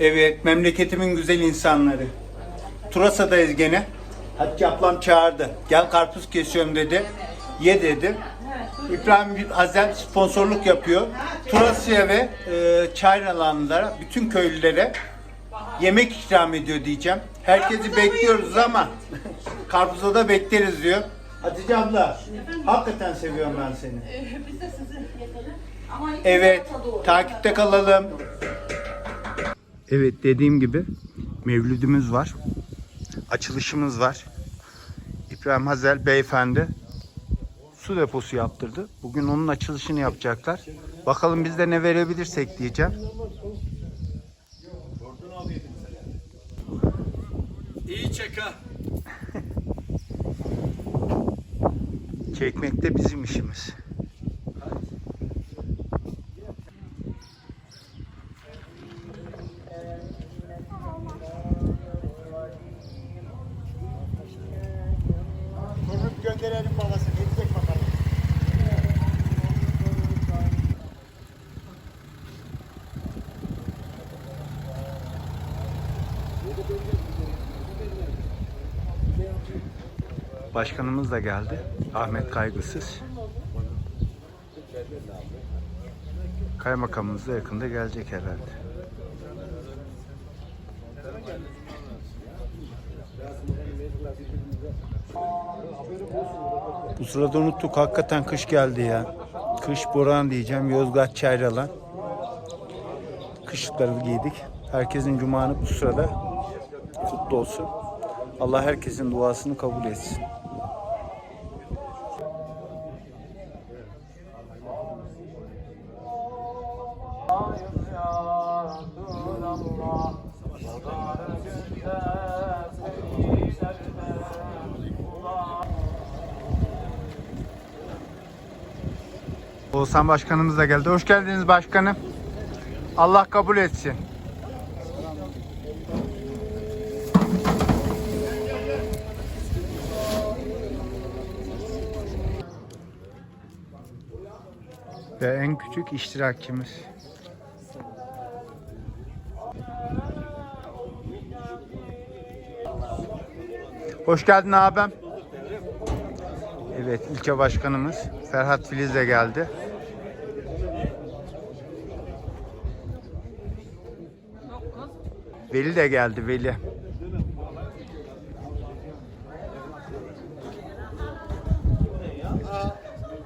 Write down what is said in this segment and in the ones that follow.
Evet, memleketimin güzel insanları. Turasa'dayız gene. Hatice ablam çağırdı. Gel karpuz kesiyorum dedi. Ye dedi. İbrahim Hazel sponsorluk yapıyor. Turasya ve e, Çayralanlara, bütün köylülere yemek ikram ediyor diyeceğim. Herkesi bekliyoruz ama karpuza da bekleriz diyor. Hatice abla, hakikaten seviyorum ben seni. Biz de sizi Evet, takipte kalalım. Evet, dediğim gibi mevlüdümüz var. Açılışımız var. İbrahim Hazel beyefendi su deposu yaptırdı. Bugün onun açılışını yapacaklar. Bakalım biz de ne verebilirsek diyeceğim. İyi çek ha. Çekmek de bizim işimiz. Sorup gönderelim babası. Gelecek bakalım. Başkanımız da geldi. Ahmet Kaygısız. Kaymakamımız da yakında gelecek herhalde. Bu sırada unuttuk. Hakikaten kış geldi ya. Kış boran diyeceğim. Yozgat Çayralan. Kışlıkları giydik. Herkesin cumanı bu sırada kutlu olsun. Allah herkesin duasını kabul etsin. Oğuzhan Başkanımız da geldi. Hoş geldiniz başkanım. Allah kabul etsin. Ve en küçük iştirakçımız. Hoş geldin abim. Evet ilçe başkanımız Ferhat Filiz de geldi. Veli de geldi Veli.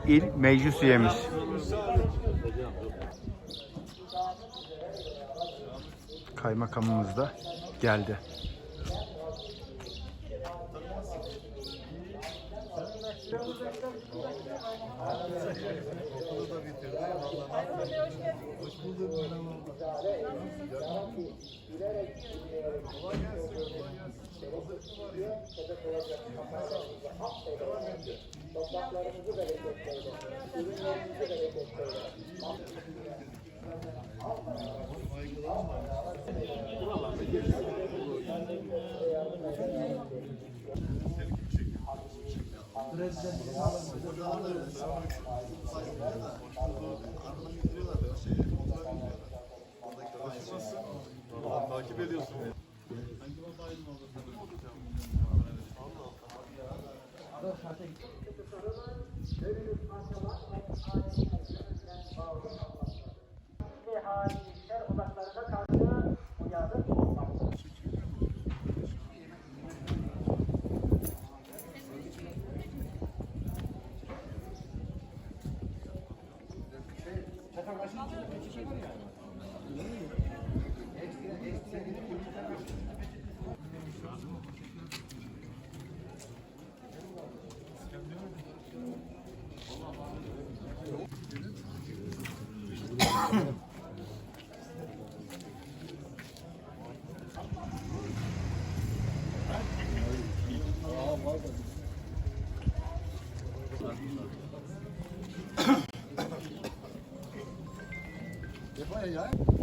İl meclis üyemiz. Kaymakamımız da geldi. Takip ediyorsun. Ve hali Başını çekip çeker ya. Şey eskiden eskiden aí, ó.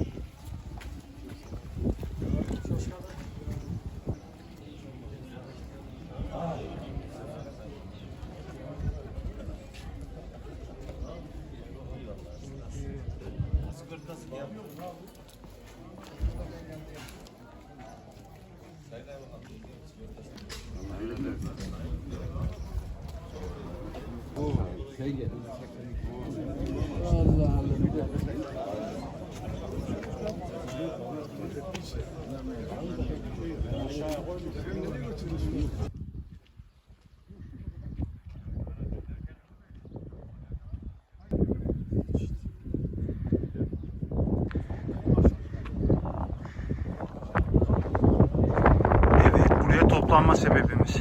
Toplanma sebebimiz.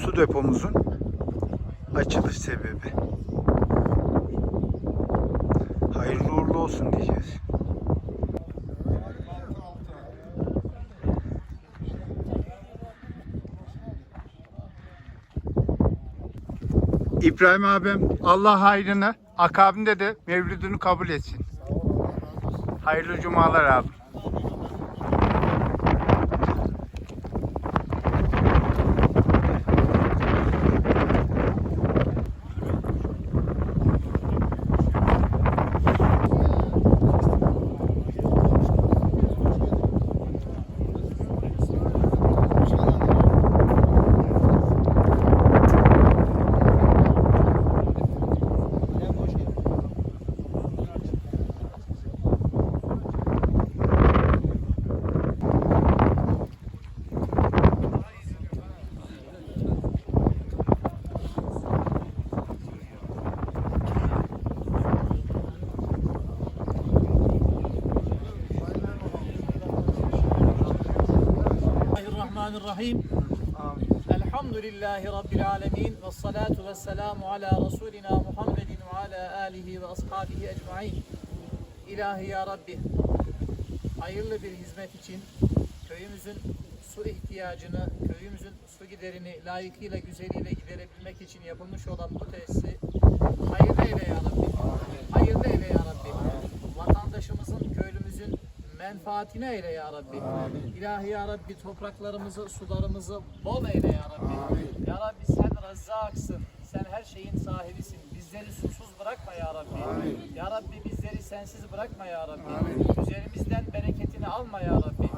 Su depomuzun açılış sebebi. Hayırlı uğurlu olsun diyeceğiz. İbrahim abim Allah hayrını akabinde de mevlidini kabul etsin. Hayırlı cumalar abi. Bismillahirrahmanirrahim. Elhamdülillahi Rabbil alemin. Ve salatu ve selamu ala Resulina Muhammedin ve ala alihi ve ashabihi ecmain. İlahi ya Rabbi. Hayırlı bir hizmet için köyümüzün su ihtiyacını, köyümüzün su giderini layıkıyla, güzeliyle giderebilmek için yapılmış olan bu tesisi hayırlı eyle ya Rabbi. Hayırlı eyle ya Rabbi. Vatandaşımızın, köylümüzün menfaatine eyle ya Rabbi. İlahi ya Rabbi topraklarımızı, sularımızı bol eyle ya Rabbi. Ya Rabbi sen razzaksın. Sen her şeyin sahibisin. Bizleri susuz bırakma ya Rabbi. Ya Rabbi bizleri sensiz bırakma ya Rabbi. Üzerimizden bereketini alma ya Rabbi.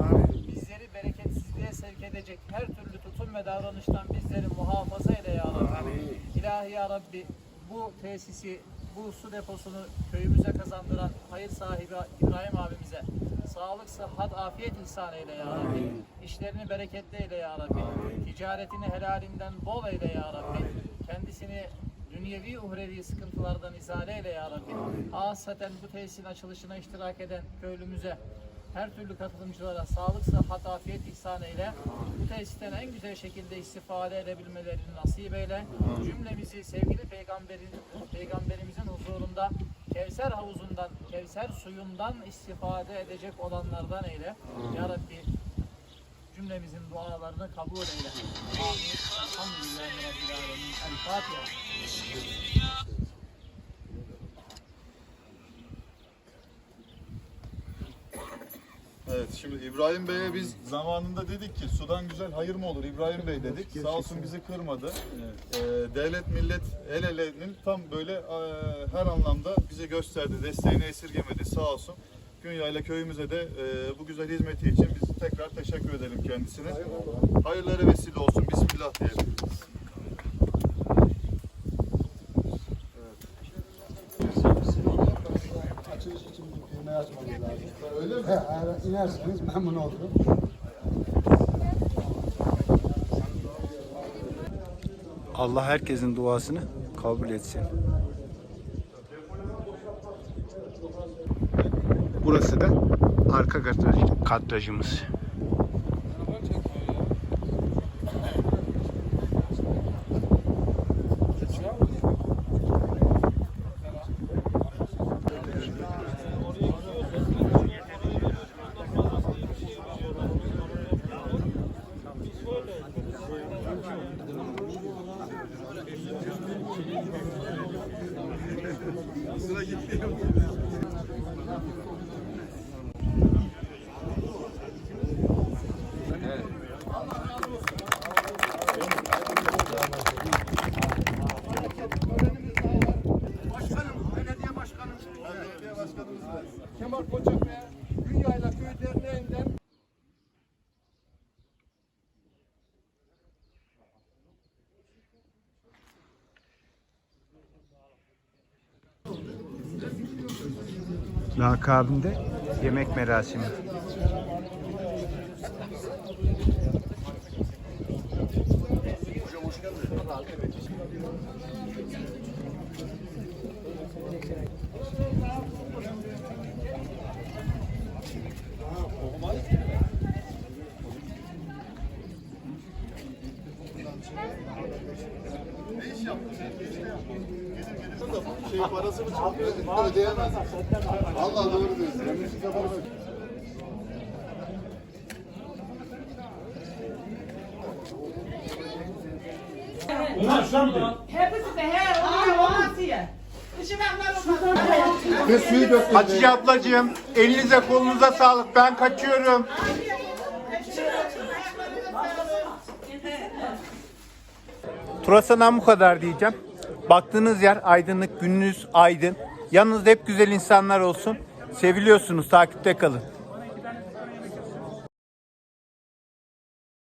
Bizleri bereketsizliğe sevk edecek her türlü tutum ve davranıştan bizleri muhafaza eyle ya Rabbi. İlahi ya Rabbi bu tesisi, bu su deposunu köyümüze kazandıran hayır sahibi İbrahim abimize sağlık, sıhhat, afiyet ihsan eyle ya Rabbi. İşlerini bereketli eyle ya Rabbi. Ticaretini helalinden bol eyle ya Rabbi. Kendisini dünyevi uhrevi sıkıntılardan izale eyle ya Rabbi. Hasaten bu tesisin açılışına iştirak eden köylümüze her türlü katılımcılara sağlık, sıhhat, afiyet ihsan eyle. Bu tesisten en güzel şekilde istifade edebilmelerini nasip eyle. Cümlemizi sevgili peygamberin, peygamberimizin huzurunda Kevser havuzundan, Kevser suyundan istifade edecek olanlardan eyle. Ya Rabbi cümlemizin dualarını kabul eyle. Amin. Elhamdülillahi Rabbil Alemin. El Fatiha. Evet şimdi İbrahim Bey'e biz zamanında dedik ki sudan güzel hayır mı olur İbrahim Bey dedik. Sağ olsun bizi kırmadı. Ee, devlet millet el elenin tam böyle e, her anlamda bize gösterdi. Desteğini esirgemedi sağ olsun. Günyayla köyümüze de e, bu güzel hizmeti için biz tekrar teşekkür edelim kendisine. Hayırlara vesile olsun. Bismillah diyelim. Açılış için bir firma açmamız lazım. Öyle mi? He, eğer inerseniz memnun olurum. Allah herkesin duasını kabul etsin. Burası da arka kadraj, kadrajımız. Lakabinde yemek merasimi. Şey parasını çıkıyor, ödeyemez. Allah doğru diyorsun. Hepsi de he, onlar olmaz. Dışına Ve suyu döktüm. Hatice ablacığım elinize kolunuza sağlık. Ben kaçıyorum. Turasan'dan bu kadar diyeceğim. Baktığınız yer aydınlık, gününüz aydın. Yanınızda hep güzel insanlar olsun. Seviliyorsunuz, takipte kalın.